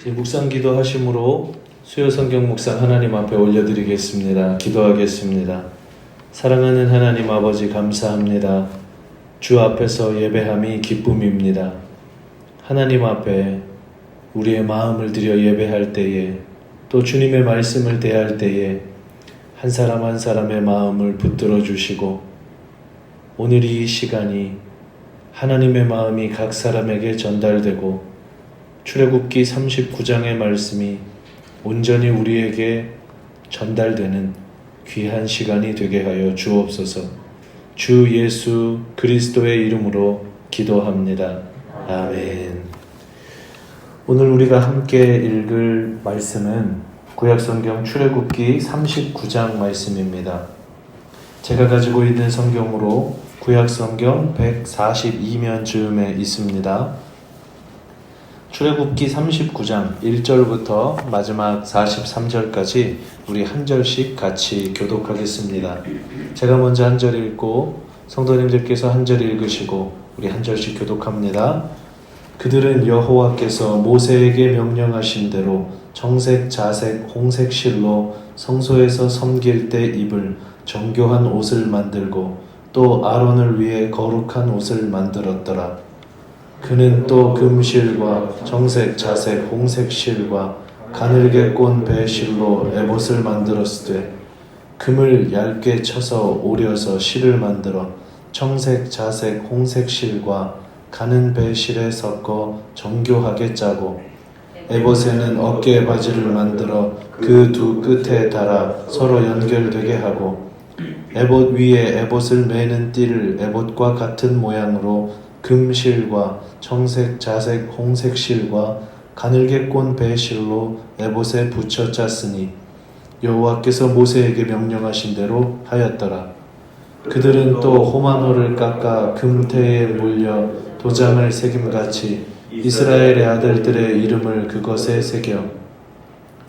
이제 묵상 기도 하심으로 수요 성경 묵상 하나님 앞에 올려드리겠습니다. 기도하겠습니다. 사랑하는 하나님 아버지 감사합니다. 주 앞에서 예배함이 기쁨입니다. 하나님 앞에 우리의 마음을 들여 예배할 때에 또 주님의 말씀을 대할 때에 한 사람 한 사람의 마음을 붙들어 주시고 오늘 이 시간이 하나님의 마음이 각 사람에게 전달되고 출애굽기 39장의 말씀이 온전히 우리에게 전달되는 귀한 시간이 되게 하여 주옵소서. 주 예수 그리스도의 이름으로 기도합니다. 아멘. 오늘 우리가 함께 읽을 말씀은 구약성경 출애굽기 39장 말씀입니다. 제가 가지고 있는 성경으로 구약성경 142면 즈음에 있습니다. 출애굽기 39장 1절부터 마지막 43절까지 우리 한 절씩 같이 교독하겠습니다. 제가 먼저 한 절 읽고 성도님들께서 한 절 읽으시고 우리 한 절씩 교독합니다. 그들은 여호와께서 모세에게 명령하신 대로 정색, 자색, 홍색 실로 성소에서 섬길 때 입을 정교한 옷을 만들고 또 아론을 위해 거룩한 옷을 만들었더라. 그는 또 금실과 정색, 자색, 홍색 실과 가늘게 꼰 배실로 에봇을 만들었으되 금을 얇게 쳐서 오려서 실을 만들어 청색, 자색, 홍색 실과 가는 배실에 섞어 정교하게 짜고 에봇에는 어깨 바지를 만들어 그 두 끝에 달아 서로 연결되게 하고 에봇 위에 에봇을 매는 띠를 에봇과 같은 모양으로 금실과 청색, 자색, 홍색 실과 가늘게 꼰 배실로 에봇에 붙여 짰으니 여호와께서 모세에게 명령하신 대로 하였더라. 그들은 또 호마노를 깎아 금태에 몰려 도장을 새김같이 이스라엘의 아들들의 이름을 그것에 새겨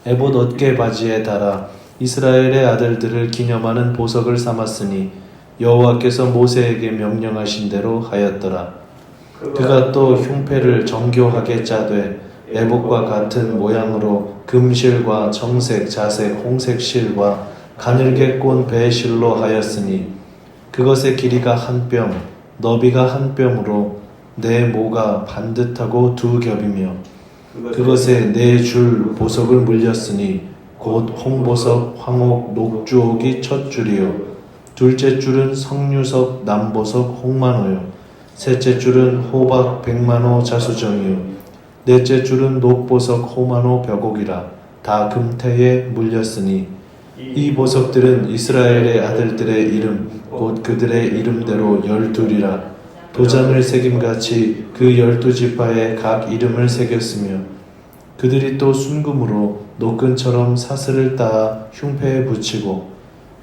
에봇 어깨 바지에 달아 이스라엘의 아들들을 기념하는 보석을 삼았으니 여호와께서 모세에게 명령하신 대로 하였더라. 그가 또 흉패를 정교하게 짜되 에봇과 같은 모양으로 금실과 정색, 자색, 홍색 실과 가늘게 꼰 배실로 하였으니 그것의 길이가 한 뼘, 너비가 한 뼘으로 네 모가 반듯하고 두 겹이며 그것에 네 줄 보석을 물렸으니 곧 홍보석, 황옥, 녹주옥이 첫 줄이요. 둘째 줄은 성류석, 남보석, 홍만호요 셋째 줄은 호박, 백만호, 자수정이요 넷째 줄은 녹보석, 호만호, 벽옥이라 다 금태에 물렸으니 이 보석들은 이스라엘의 아들들의 이름 곧 그들의 이름대로 열둘이라. 도장을 새김같이 그 열두 지파에 각 이름을 새겼으며 그들이 또 순금으로 노끈처럼 사슬을 따아 흉패에 붙이고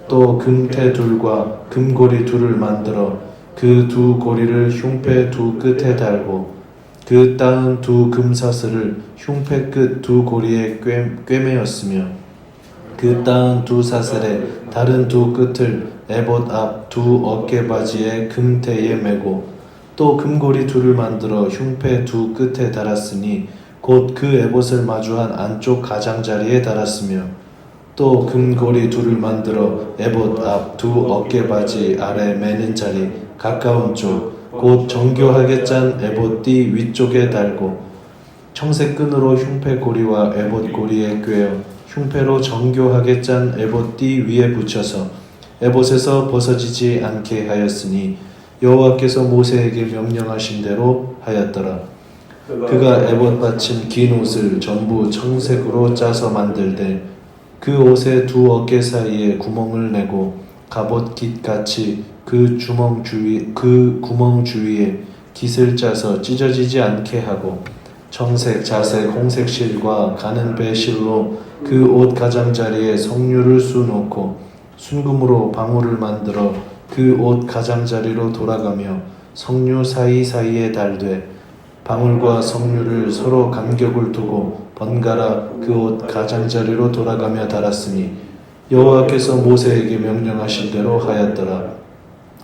또 금태 둘과 금고리 둘을 만들어 그 두 고리를 흉패 두 끝에 달고 그 따은 두 금사슬을 흉패 끝 두 고리에 꿰, 꿰매었으며 그 따은 두 사슬에 다른 두 끝을 에봇 앞 두 어깨 바지에 금태에 메고 또 금고리 둘을 만들어 흉패 두 끝에 달았으니 곧 그 에봇을 마주한 안쪽 가장자리에 달았으며 또 금고리 둘을 만들어 에봇 앞 두 어깨 바지 아래 매는 자리 가까운 쪽 곧 정교하게 짠 에봇 띠 위쪽에 달고 청색 끈으로 흉패 고리와 에봇 고리에 꿰어 흉패로 정교하게 짠 에봇 띠 위에 붙여서 에봇에서 벗어지지 않게 하였으니 여호와께서 모세에게 명령하신 대로 하였더라. 그가 에봇 받침 긴 옷을 전부 청색으로 짜서 만들되 그 옷의 두 어깨 사이에 구멍을 내고 갑옷 깃같이 그 주먹 주위 그 구멍 주위에 깃을 짜서 찢어지지 않게 하고 청색, 자색, 홍색 실과 가는 배 실로 그 옷 가장자리에 석류를 쑤놓고 순금으로 방울을 만들어 그 옷 가장자리로 돌아가며 석류 사이사이에 달되 방울과 석류를 서로 간격을 두고 번갈아 그 옷 가장자리로 돌아가며 달았으니 여호와께서 모세에게 명령하신 대로 하였더라.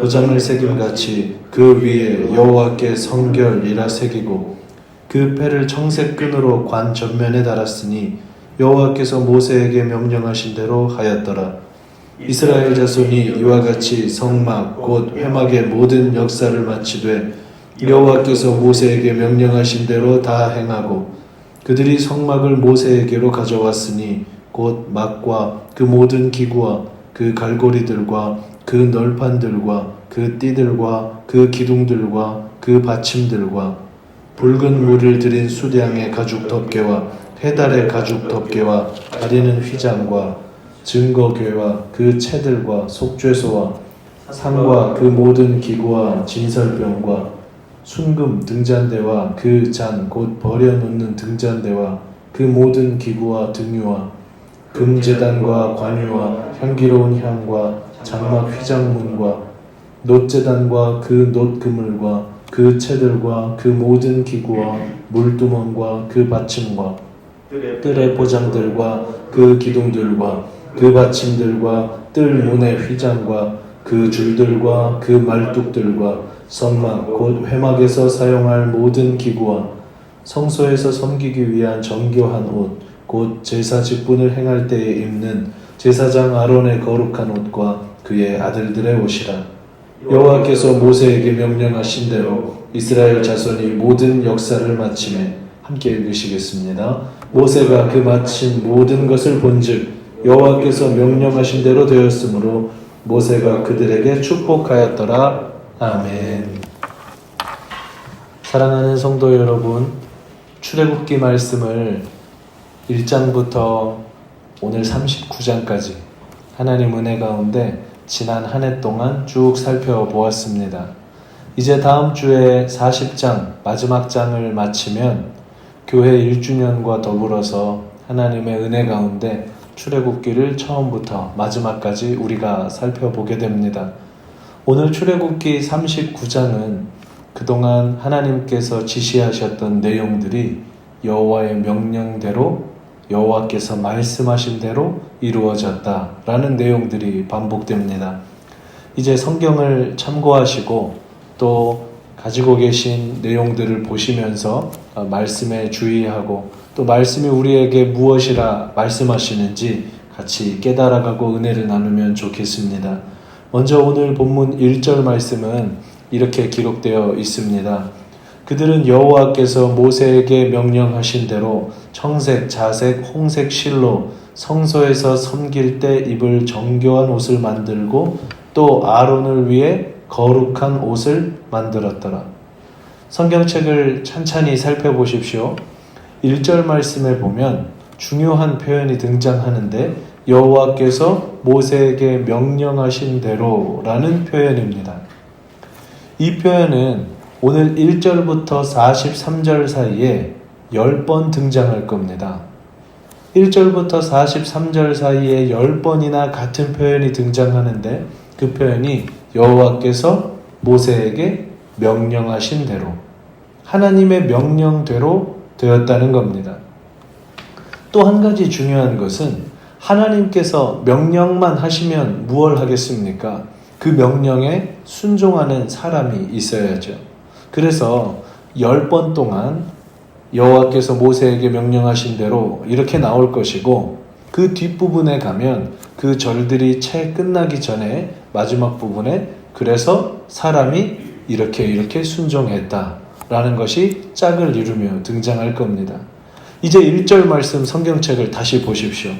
도장을 새김 같이 그 위에 여호와께 성결이라 새기고 그 패를 청색 끈으로 관 전면에 달았으니 여호와께서 모세에게 명령하신 대로 하였더라. 이스라엘 자손이 이와 같이 성막 곧 회막의 모든 역사를 마치되 여호와께서 모세에게 명령하신 대로 다 행하고 그들이 성막을 모세에게로 가져왔으니 곧 막과 그 모든 기구와 그 갈고리들과 그 널판들과 그 띠들과 그 기둥들과 그 받침들과 붉은 물을 들인 수량의 가죽 덮개와 해달의 가죽 덮개와 가리는 휘장과 증거궤와 그 채들과 속죄소와 상과 그 모든 기구와 진설병과 순금 등잔대와 그 잔 곧 버려놓는 등잔대와 그 모든 기구와 등유와 금제단과 관유와 향기로운 향과 장막 휘장문과 놋제단과 그 놋그물과 그 채들과 그 모든 기구와 물두멍과 그 받침과 뜰의 포장들과 그 기둥들과 그 받침들과 뜰 문의 휘장과 그 줄들과 그 말뚝들과 선막 곧 회막에서 사용할 모든 기구와 성소에서 섬기기 위한 정교한 옷, 곧 제사 직분을 행할 때에 입는 제사장 아론의 거룩한 옷과 그의 아들들의 옷이라. 여호와께서 모세에게 명령하신 대로 이스라엘 자손이 모든 역사를 마침에 함께 읽으시겠습니다. 모세가 그 마친 모든 것을 본즉 여호와께서 명령하신 대로 되었으므로 모세가 그들에게 축복하였더라. 아멘. 사랑하는 성도 여러분, 출애굽기 말씀을 1장부터 오늘 39장까지 하나님 은혜 가운데 지난 한 해 동안 쭉 살펴보았습니다. 이제 다음 주에 40장 마지막 장을 마치면 교회 1주년과 더불어서 하나님의 은혜 가운데 출애굽기를 처음부터 마지막까지 우리가 살펴보게 됩니다. 오늘 출애굽기 39장은 그동안 하나님께서 지시하셨던 내용들이 여호와의 명령대로 여호와께서 말씀하신 대로 이루어졌다라는 내용들이 반복됩니다. 이제 성경을 참고하시고 또 가지고 계신 내용들을 보시면서 어, 말씀에 주의하고 또 말씀이 우리에게 무엇이라 말씀하시는지 같이 깨달아가고 은혜를 나누면 좋겠습니다. 먼저 오늘 본문 1절 말씀은 이렇게 기록되어 있습니다. 그들은 여호와께서 모세에게 명령하신 대로 청색, 자색, 홍색 실로 성소에서 섬길 때 입을 정교한 옷을 만들고 또 아론을 위해 거룩한 옷을 만들었더라. 성경책을 찬찬히 살펴보십시오. 1절 말씀에 보면 중요한 표현이 등장하는데 여호와께서 모세에게 명령하신 대로라는 표현입니다. 이 표현은 오늘 1절부터 43절 사이에 10번 등장할 겁니다. 1절부터 43절 사이에 10번이나 같은 표현이 등장하는데 그 표현이 여호와께서 모세에게 명령하신 대로 하나님의 명령대로 되었다는 겁니다. 또 한 가지 중요한 것은 하나님께서 명령만 하시면 무얼 하겠습니까? 그 명령에 순종하는 사람이 있어야죠. 그래서 열 번 동안 여호와께서 모세에게 명령하신 대로 이렇게 나올 것이고 그 뒷부분에 가면 그 절들이 채 끝나기 전에 마지막 부분에 그래서 사람이 이렇게 이렇게 순종했다 라는 것이 짝을 이루며 등장할 겁니다. 이제 1절 말씀 성경책을 다시 보십시오.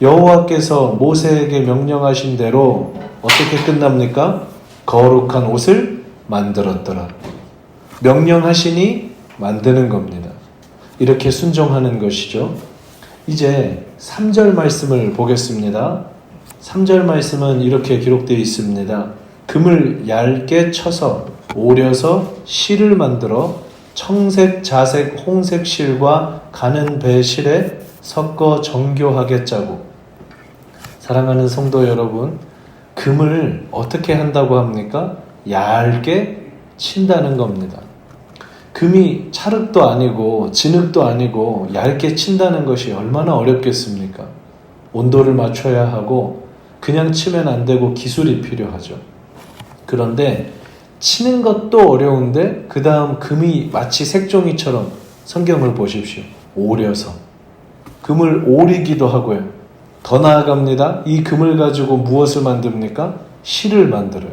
여호와께서 모세에게 명령하신 대로 어떻게 끝납니까? 거룩한 옷을 만들었더라. 명령하시니 만드는 겁니다. 이렇게 순종하는 것이죠. 이제 3절 말씀을 보겠습니다. 3절 말씀은 이렇게 기록되어 있습니다. 금을 얇게 쳐서 오려서 실을 만들어 청색, 자색, 홍색 실과 가는 배 실에 섞어 정교하겠자고. 사랑하는 성도 여러분, 금을 어떻게 한다고 합니까? 얇게 친다는 겁니다. 금이 찰흙도 아니고 진흙도 아니고 얇게 친다는 것이 얼마나 어렵겠습니까? 온도를 맞춰야 하고 그냥 치면 안 되고 기술이 필요하죠. 그런데 치는 것도 어려운데 그 다음 금이 마치 색종이처럼 성경을 보십시오. 오려서 금을 오리기도 하고요. 더 나아갑니다. 이 금을 가지고 무엇을 만듭니까? 실을 만들어요.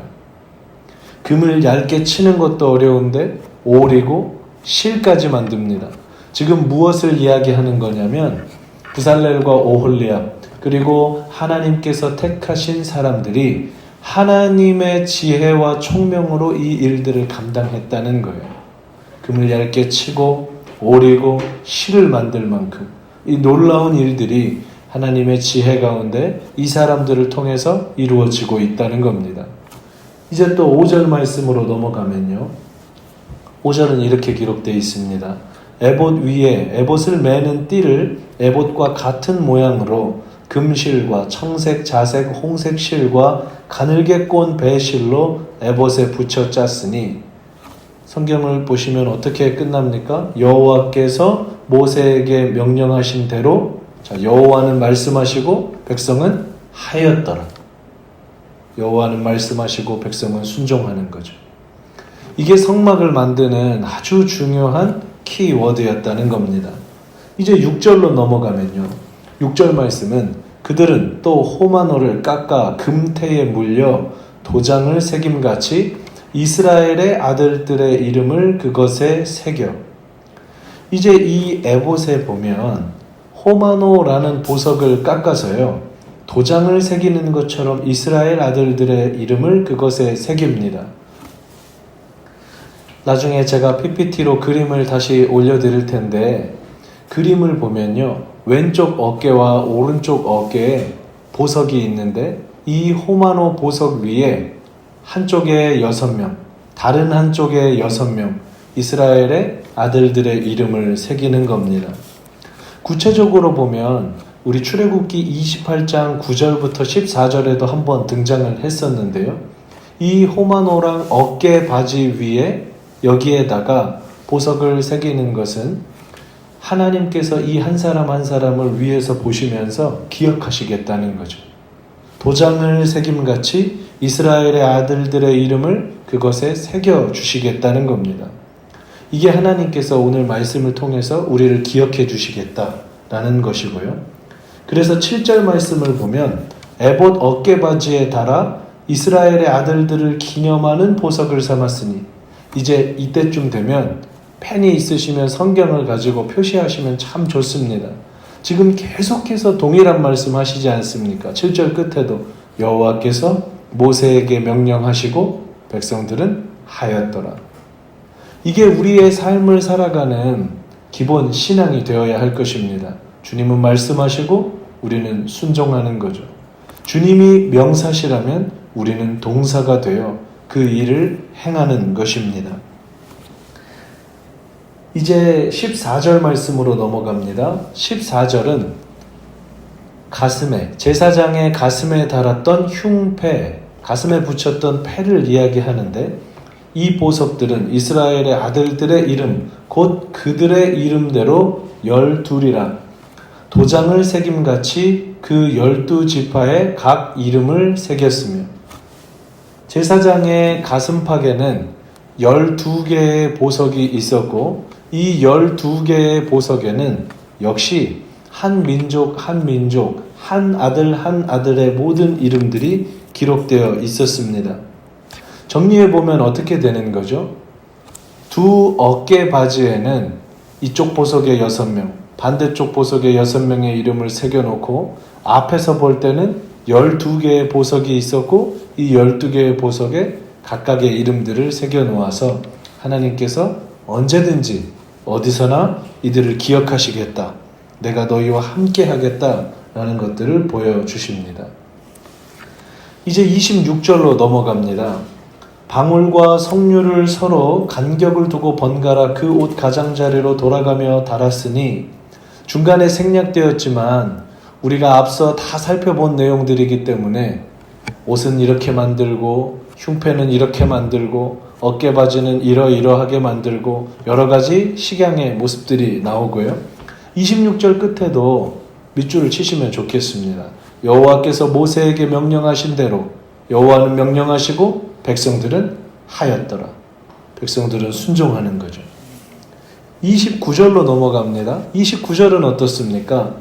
금을 얇게 치는 것도 어려운데 오리고 실까지 만듭니다. 지금 무엇을 이야기하는 거냐면 부살렐과 오홀리압 그리고 하나님께서 택하신 사람들이 하나님의 지혜와 총명으로 이 일들을 감당했다는 거예요. 금을 얇게 치고 오리고 실을 만들 만큼 이 놀라운 일들이 하나님의 지혜 가운데 이 사람들을 통해서 이루어지고 있다는 겁니다. 이제 또 5절 말씀으로 넘어가면요. 5절은 이렇게 기록되어 있습니다. 에봇 위에 에봇을 매는 띠를 에봇과 같은 모양으로 금실과 청색, 자색, 홍색 실과 가늘게 꼰 배실로 에봇에 붙여 짰으니 성경을 보시면 어떻게 끝납니까? 여호와께서 모세에게 명령하신 대로 자, 여호와는 말씀하시고 백성은 하였더라. 여호와는 말씀하시고 백성은 순종하는 거죠. 이게 성막을 만드는 아주 중요한 키워드였다는 겁니다. 이제 6절로 넘어가면요. 6절 말씀은 그들은 또 호마노를 깎아 금태에 물려 도장을 새김같이 이스라엘의 아들들의 이름을 그것에 새겨. 이제 이 에봇에 보면 호마노라는 보석을 깎아서요. 도장을 새기는 것처럼 이스라엘 아들들의 이름을 그것에 새깁니다. 나중에 제가 PPT로 그림을 다시 올려드릴 텐데 그림을 보면요. 왼쪽 어깨와 오른쪽 어깨에 보석이 있는데 이 호마노 보석 위에 한쪽에 여섯 명, 다른 한쪽에 여섯 명 이스라엘의 아들들의 이름을 새기는 겁니다. 구체적으로 보면 우리 출애굽기 28장 9절부터 14절에도 한번 등장을 했었는데요. 이 호마노랑 어깨 바지 위에 여기에다가 보석을 새기는 것은 하나님께서 이 한 사람 한 사람을 위해서 보시면서 기억하시겠다는 거죠. 도장을 새김같이 이스라엘의 아들들의 이름을 그것에 새겨 주시겠다는 겁니다. 이게 하나님께서 오늘 말씀을 통해서 우리를 기억해 주시겠다라는 것이고요. 그래서 7절 말씀을 보면 에봇 어깨바지에 달아 이스라엘의 아들들을 기념하는 보석을 삼았으니 이제 이때쯤 되면 펜이 있으시면 성경을 가지고 표시하시면 참 좋습니다. 지금 계속해서 동일한 말씀 하시지 않습니까? 7절 끝에도 여호와께서 모세에게 명령하시고 백성들은 하였더라. 이게 우리의 삶을 살아가는 기본 신앙이 되어야 할 것입니다. 주님은 말씀하시고 우리는 순종하는 거죠. 주님이 명사시라면 우리는 동사가 되어 그 일을 행하는 것입니다. 이제 14절 말씀으로 넘어갑니다. 14절은 가슴에, 제사장의 가슴에 달았던 흉패, 가슴에 붙였던 패를 이야기하는데 이 보석들은 이스라엘의 아들들의 이름, 곧 그들의 이름대로 열둘이라 도장을 새김같이 그 열두 지파의 각 이름을 새겼으며 제사장의 가슴팍에는 열두 개의 보석이 있었고 이 열두 개의 보석에는 역시 한 민족 한 민족 한 아들 한 아들의 모든 이름들이 기록되어 있었습니다. 정리해 보면 어떻게 되는 거죠? 두 어깨 바지에는 이쪽 보석에 여섯 명, 반대쪽 보석에 여섯 명의 이름을 새겨 놓고 앞에서 볼 때는 열두 개의 보석이 있었고 이 열두 개의 보석에 각각의 이름들을 새겨 놓아서 하나님께서 언제든지 어디서나 이들을 기억하시겠다. 내가 너희와 함께 하겠다. 라는 것들을 보여 주십니다. 이제 26절로 넘어갑니다. 방울과 석류를 서로 간격을 두고 번갈아 그 옷 가장자리로 돌아가며 달았으니 중간에 생략되었지만 우리가 앞서 다 살펴본 내용들이기 때문에 옷은 이렇게 만들고 흉패는 이렇게 만들고 어깨 바지는 이러이러하게 만들고 여러 가지 식양의 모습들이 나오고요. 26절 끝에도 밑줄을 치시면 좋겠습니다. 여호와께서 모세에게 명령하신 대로 여호와는 명령하시고 백성들은 하였더라. 백성들은 순종하는 거죠. 29절로 넘어갑니다. 29절은 어떻습니까?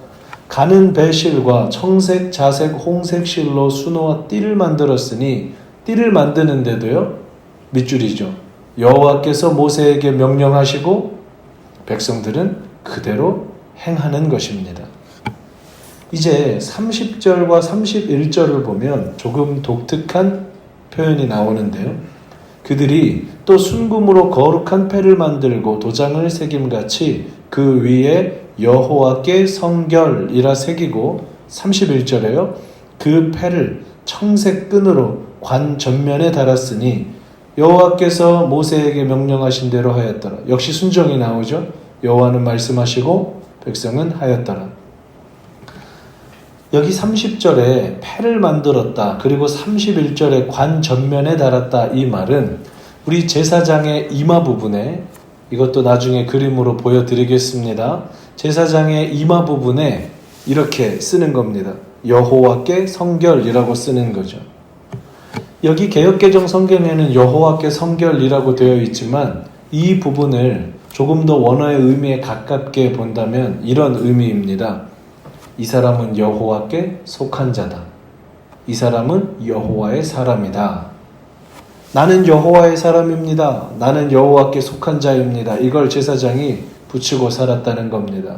가는 배실과 청색, 자색, 홍색 실로 수노와 띠를 만들었으니 띠를 만드는데도요. 밑줄이죠. 여호와께서 모세에게 명령하시고 백성들은 그대로 행하는 것입니다. 이제 30절과 31절을 보면 조금 독특한 표현이 나오는데요. 그들이 또 순금으로 거룩한 패를 만들고 도장을 새김같이 그 위에 여호와께 성결이라 새기고 31절에요. 그 패를 청색 끈으로 관 전면에 달았으니 여호와께서 모세에게 명령하신 대로 하였더라. 역시 순종이 나오죠. 여호와는 말씀하시고 백성은 하였더라. 여기 30절에 패를 만들었다. 그리고 31절에 관 전면에 달았다. 이 말은 우리 제사장의 이마 부분에 이것도 나중에 그림으로 보여드리겠습니다. 제사장의 이마 부분에 이렇게 쓰는 겁니다. 여호와께 성결이라고 쓰는 거죠. 여기 개혁개정 성경에는 여호와께 성결이라고 되어 있지만 이 부분을 조금 더 원어의 의미에 가깝게 본다면 이런 의미입니다. 이 사람은 여호와께 속한 자다. 이 사람은 여호와의 사람이다. 나는 여호와의 사람입니다. 나는 여호와께 속한 자입니다. 이걸 제사장이 붙이고 살았다는 겁니다.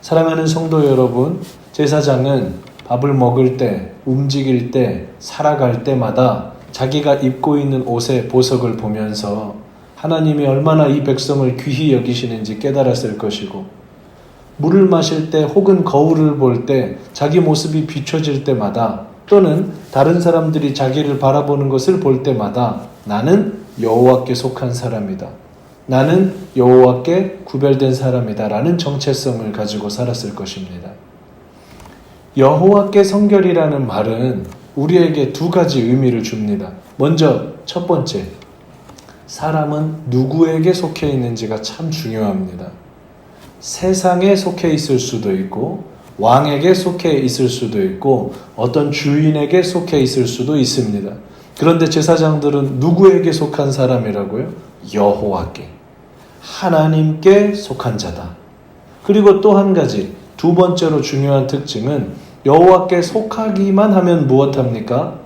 사랑하는 성도 여러분, 제사장은 밥을 먹을 때, 움직일 때, 살아갈 때마다 자기가 입고 있는 옷의 보석을 보면서 하나님이 얼마나 이 백성을 귀히 여기시는지 깨달았을 것이고, 물을 마실 때 혹은 거울을 볼 때 자기 모습이 비춰질 때마다 또는 다른 사람들이 자기를 바라보는 것을 볼 때마다 나는 여호와께 속한 사람이다. 나는 여호와께 구별된 사람이다라는 정체성을 가지고 살았을 것입니다. 여호와께 성결이라는 말은 우리에게 두 가지 의미를 줍니다. 먼저 첫 번째, 사람은 누구에게 속해 있는지가 참 중요합니다. 세상에 속해 있을 수도 있고 왕에게 속해 있을 수도 있고 어떤 주인에게 속해 있을 수도 있습니다. 그런데 제사장들은 누구에게 속한 사람이라고요? 여호와께 하나님께 속한 자다. 그리고 또 한 가지 두 번째로 중요한 특징은 여호와께 속하기만 하면 무엇합니까?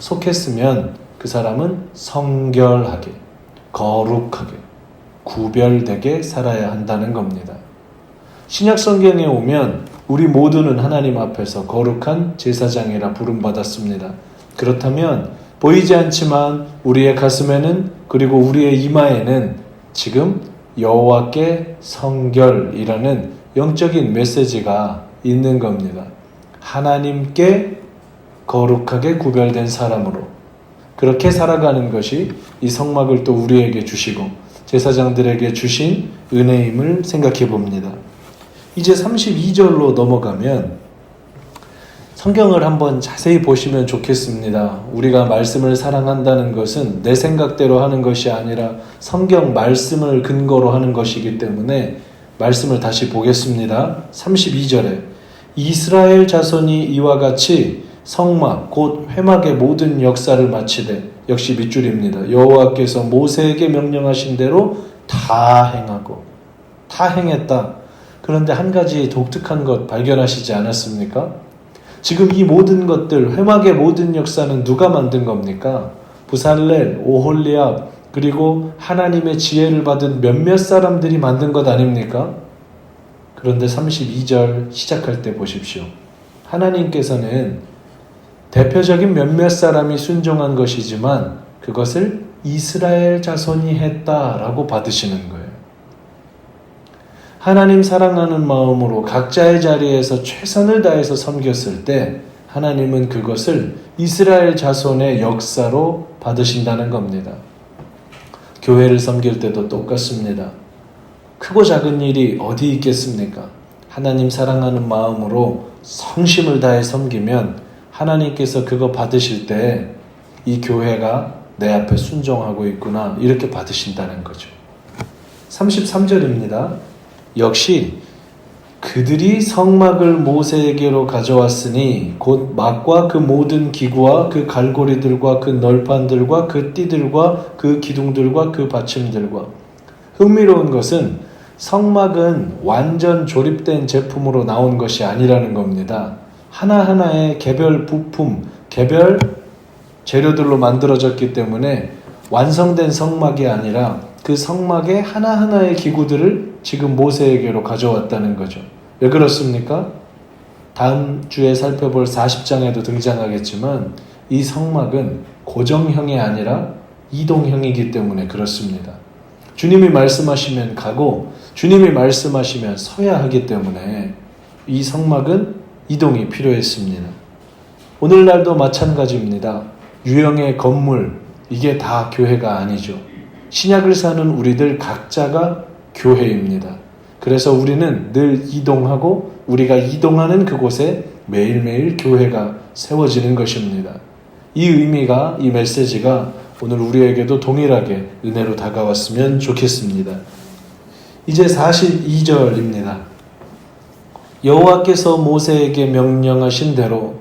속했으면 그 사람은 성결하게 거룩하게 구별되게 살아야 한다는 겁니다. 신약 성경에 오면 우리 모두는 하나님 앞에서 거룩한 제사장이라 부름받았습니다. 그렇다면 보이지 않지만 우리의 가슴에는 그리고 우리의 이마에는 지금 여호와께 성결이라는 영적인 메시지가 있는 겁니다. 하나님께 거룩하게 구별된 사람으로 그렇게 살아가는 것이 이 성막을 또 우리에게 주시고 제사장들에게 주신 은혜임을 생각해 봅니다. 이제 32절로 넘어가면 성경을 한번 자세히 보시면 좋겠습니다. 우리가 말씀을 사랑한다는 것은 내 생각대로 하는 것이 아니라 성경 말씀을 근거로 하는 것이기 때문에 말씀을 다시 보겠습니다. 32절에 이스라엘 자손이 이와 같이 성막 곧 회막의 모든 역사를 마치되 역시 밑줄입니다. 여호와께서 모세에게 명령하신 대로 다 행하고 다 행했다. 그런데 한 가지 독특한 것 발견하시지 않았습니까? 지금 이 모든 것들, 회막의 모든 역사는 누가 만든 겁니까? 부살렐, 오홀리압, 그리고 하나님의 지혜를 받은 몇몇 사람들이 만든 것 아닙니까? 그런데 32절 시작할 때 보십시오. 하나님께서는 대표적인 몇몇 사람이 순종한 것이지만 그것을 이스라엘 자손이 했다라고 받으시는 거예요. 하나님 사랑하는 마음으로 각자의 자리에서 최선을 다해서 섬겼을 때 하나님은 그것을 이스라엘 자손의 역사로 받으신다는 겁니다. 교회를 섬길 때도 똑같습니다. 크고 작은 일이 어디 있겠습니까? 하나님 사랑하는 마음으로 성심을 다해 섬기면 하나님께서 그거 받으실 때 이 교회가 내 앞에 순종하고 있구나 이렇게 받으신다는 거죠. 33절입니다. 역시 그들이 성막을 모세에게로 가져왔으니 곧 막과 그 모든 기구와 그 갈고리들과 그 널판들과 그 띠들과 그 기둥들과 그 받침들과 흥미로운 것은 성막은 완전 조립된 제품으로 나온 것이 아니라는 겁니다. 하나하나의 개별 부품, 개별 재료들로 만들어졌기 때문에 완성된 성막이 아니라 그 성막의 하나하나의 기구들을 지금 모세에게로 가져왔다는 거죠. 왜 그렇습니까? 다음 주에 살펴볼 40장에도 등장하겠지만 이 성막은 고정형이 아니라 이동형이기 때문에 그렇습니다. 주님이 말씀하시면 가고 주님이 말씀하시면 서야 하기 때문에 이 성막은 이동이 필요했습니다. 오늘날도 마찬가지입니다. 유형의 건물, 이게 다 교회가 아니죠. 신약을 사는 우리들 각자가 교회입니다. 그래서 우리는 늘 이동하고 우리가 이동하는 그곳에 매일매일 교회가 세워지는 것입니다. 이 의미가, 이 메시지가 오늘 우리에게도 동일하게 은혜로 다가왔으면 좋겠습니다. 이제 42절입니다. 여호와께서 모세에게 명령하신 대로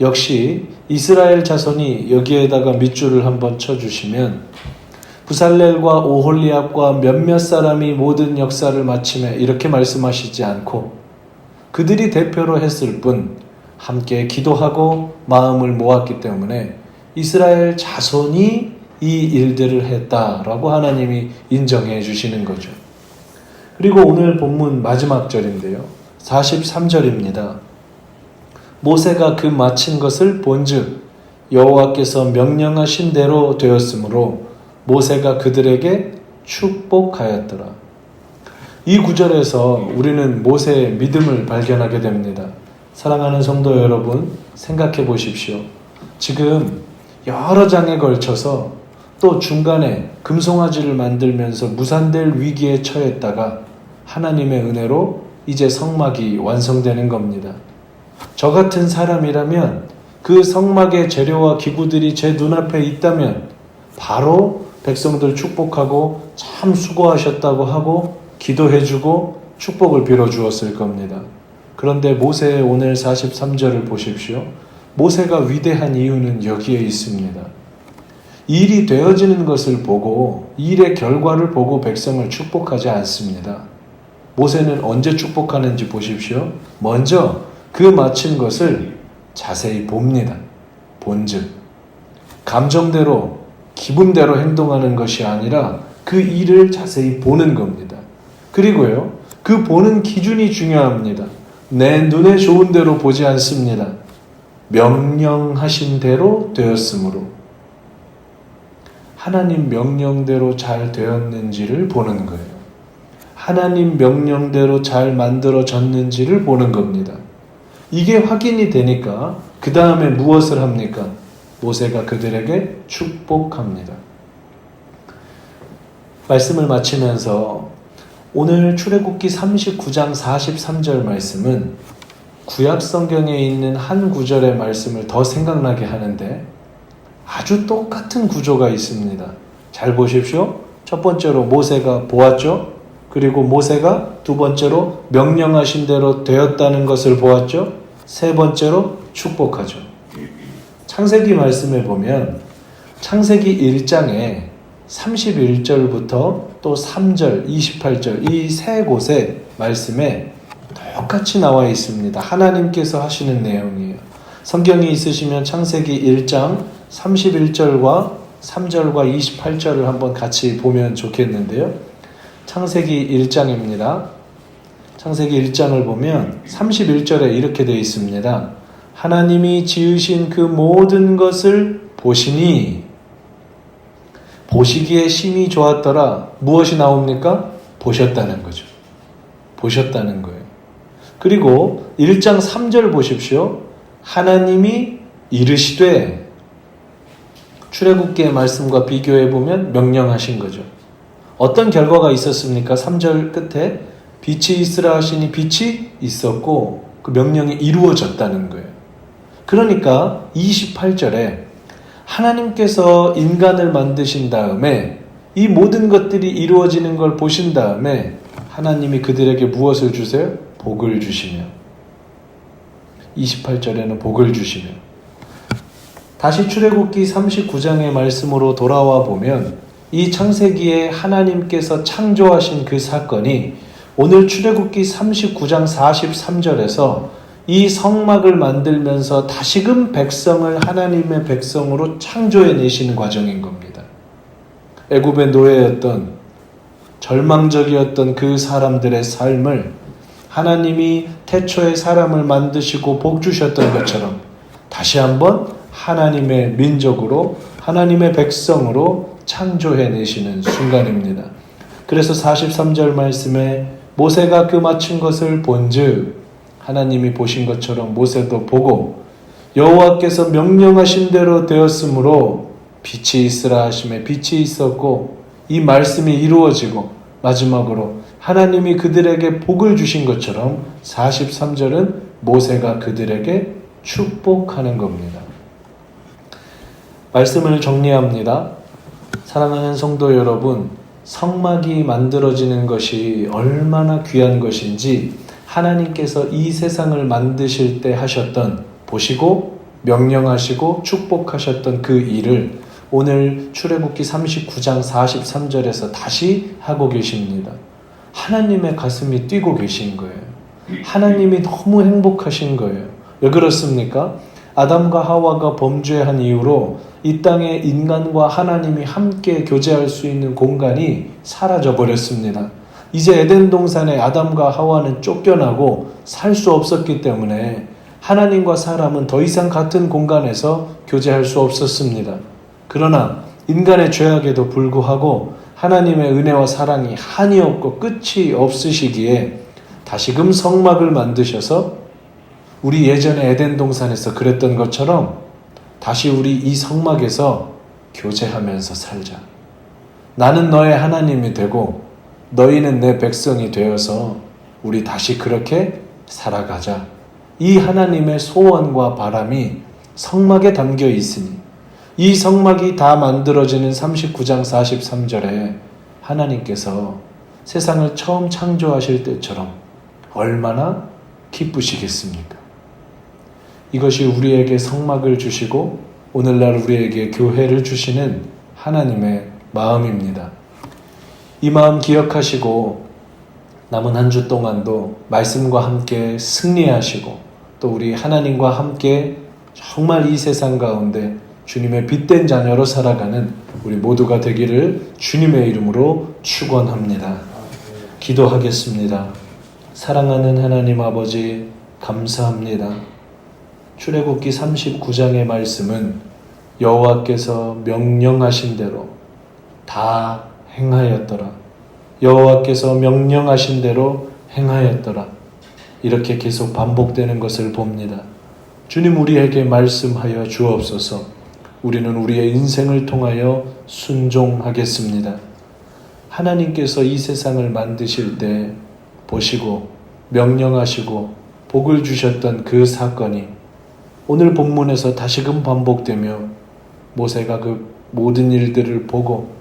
역시 이스라엘 자손이 여기에다가 밑줄을 한번 쳐주시면 부살렐과 오홀리압과 몇몇 사람이 모든 역사를 마침에 이렇게 말씀하시지 않고 그들이 대표로 했을 뿐 함께 기도하고 마음을 모았기 때문에 이스라엘 자손이 이 일들을 했다라고 하나님이 인정해 주시는 거죠. 그리고 오늘 본문 마지막 절인데요. 43절입니다. 모세가 그 마친 것을 본즉 여호와께서 명령하신 대로 되었으므로 모세가 그들에게 축복하였더라. 이 구절에서 우리는 모세의 믿음을 발견하게 됩니다. 사랑하는 성도 여러분, 생각해 보십시오. 지금 여러 장에 걸쳐서 또 중간에 금송아지를 만들면서 무산될 위기에 처했다가 하나님의 은혜로 이제 성막이 완성되는 겁니다. 저 같은 사람이라면 그 성막의 재료와 기구들이 제 눈앞에 있다면 바로 백성들 축복하고 참 수고하셨다고 하고 기도해주고 축복을 빌어주었을 겁니다. 그런데 모세의 오늘 43절을 보십시오. 모세가 위대한 이유는 여기에 있습니다. 일이 되어지는 것을 보고 일의 결과를 보고 백성을 축복하지 않습니다. 모세는 언제 축복하는지 보십시오. 먼저 그 마친 것을 자세히 봅니다. 본즉 감정대로 기분대로 행동하는 것이 아니라 그 일을 자세히 보는 겁니다. 그리고요. 그 보는 기준이 중요합니다. 내 눈에 좋은 대로 보지 않습니다. 명령하신 대로 되었으므로 하나님 명령대로 잘 되었는지를 보는 거예요. 하나님 명령대로 잘 만들어졌는지를 보는 겁니다. 이게 확인이 되니까 그 다음에 무엇을 합니까? 모세가 그들에게 축복합니다. 말씀을 마치면서 오늘 출애굽기 39장 43절 말씀은 구약 성경에 있는 한 구절의 말씀을 더 생각나게 하는데 아주 똑같은 구조가 있습니다. 잘 보십시오. 첫 번째로 모세가 보았죠. 그리고 모세가 두 번째로 명령하신 대로 되었다는 것을 보았죠. 세 번째로 축복하죠. 창세기 말씀에 보면 창세기 1장에 31절부터 또 3절, 28절 이 세 곳의 말씀에 똑같이 나와 있습니다. 하나님께서 하시는 내용이에요. 성경이 있으시면 창세기 1장 31절과 3절과 28절을 한번 같이 보면 좋겠는데요. 창세기 1장입니다. 창세기 1장을 보면 31절에 이렇게 되어 있습니다. 하나님이 지으신 그 모든 것을 보시니 보시기에 심히 좋았더라. 무엇이 나옵니까? 보셨다는 거죠. 보셨다는 거예요. 그리고 1장 3절 보십시오. 하나님이 이르시되 출애굽기의 말씀과 비교해 보면 명령하신 거죠. 어떤 결과가 있었습니까? 3절 끝에 빛이 있으라 하시니 빛이 있었고 그 명령이 이루어졌다는 거예요. 그러니까 28절에 하나님께서 인간을 만드신 다음에 이 모든 것들이 이루어지는 걸 보신 다음에 하나님이 그들에게 무엇을 주세요? 복을 주시며 28절에는 복을 주시며 다시 출애굽기 39장의 말씀으로 돌아와 보면 이 창세기에 하나님께서 창조하신 그 사건이 오늘 출애굽기 39장 43절에서 이 성막을 만들면서 다시금 백성을 하나님의 백성으로 창조해 내시는 과정인 겁니다. 애굽의 노예였던 절망적이었던 그 사람들의 삶을 하나님이 태초에 사람을 만드시고 복 주셨던 것처럼 다시 한번 하나님의 민족으로 하나님의 백성으로 창조해 내시는 순간입니다. 그래서 43절 말씀에 모세가 그 맞춘 것을 본즉 하나님이 보신 것처럼 모세도 보고 여호와께서 명령하신 대로 되었으므로 빛이 있으라 하심에 빛이 있었고 이 말씀이 이루어지고 마지막으로 하나님이 그들에게 복을 주신 것처럼 43절은 모세가 그들에게 축복하는 겁니다. 말씀을 정리합니다. 사랑하는 성도 여러분, 성막이 만들어지는 것이 얼마나 귀한 것인지 하나님께서 이 세상을 만드실 때 하셨던 보시고 명령하시고 축복하셨던 그 일을 오늘 출애굽기 39장 43절에서 다시 하고 계십니다. 하나님의 가슴이 뛰고 계신 거예요. 하나님이 너무 행복하신 거예요. 왜 그렇습니까? 아담과 하와가 범죄한 이후로 이 땅에 인간과 하나님이 함께 교제할 수 있는 공간이 사라져 버렸습니다. 이제 에덴 동산에 아담과 하와는 쫓겨나고 살 수 없었기 때문에 하나님과 사람은 더 이상 같은 공간에서 교제할 수 없었습니다. 그러나 인간의 죄악에도 불구하고 하나님의 은혜와 사랑이 한이 없고 끝이 없으시기에 다시금 성막을 만드셔서 우리 예전에 에덴 동산에서 그랬던 것처럼 다시 우리 이 성막에서 교제하면서 살자. 나는 너의 하나님이 되고 너희는 내 백성이 되어서 우리 다시 그렇게 살아가자. 이 하나님의 소원과 바람이 성막에 담겨 있으니 이 성막이 다 만들어지는 39장 43절에 하나님께서 세상을 처음 창조하실 때처럼 얼마나 기쁘시겠습니까? 이것이 우리에게 성막을 주시고 오늘날 우리에게 교회를 주시는 하나님의 마음입니다. 이 마음 기억하시고 남은 한 주 동안도 말씀과 함께 승리하시고 또 우리 하나님과 함께 정말 이 세상 가운데 주님의 빛된 자녀로 살아가는 우리 모두가 되기를 주님의 이름으로 축원합니다. 기도하겠습니다. 사랑하는 하나님 아버지 감사합니다. 출애굽기 39장의 말씀은 여호와께서 명령하신 대로 다 행하였더라. 여호와께서 명령하신 대로 행하였더라. 이렇게 계속 반복되는 것을 봅니다. 주님 우리에게 말씀하여 주옵소서. 우리는 우리의 인생을 통하여 순종하겠습니다. 하나님께서 이 세상을 만드실 때 보시고 명령하시고 복을 주셨던 그 사건이 오늘 본문에서 다시금 반복되며 모세가 그 모든 일들을 보고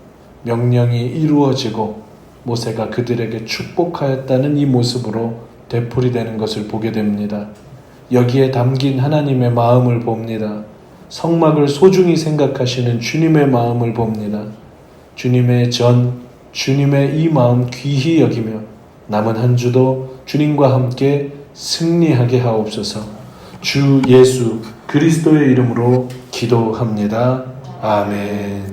명령이 이루어지고 모세가 그들에게 축복하였다는 이 모습으로 되풀이되는 것을 보게 됩니다. 여기에 담긴 하나님의 마음을 봅니다. 성막을 소중히 생각하시는 주님의 마음을 봅니다. 주님의 전, 주님의 이 마음 귀히 여기며 남은 한 주도 주님과 함께 승리하게 하옵소서 주 예수 그리스도의 이름으로 기도합니다. 아멘.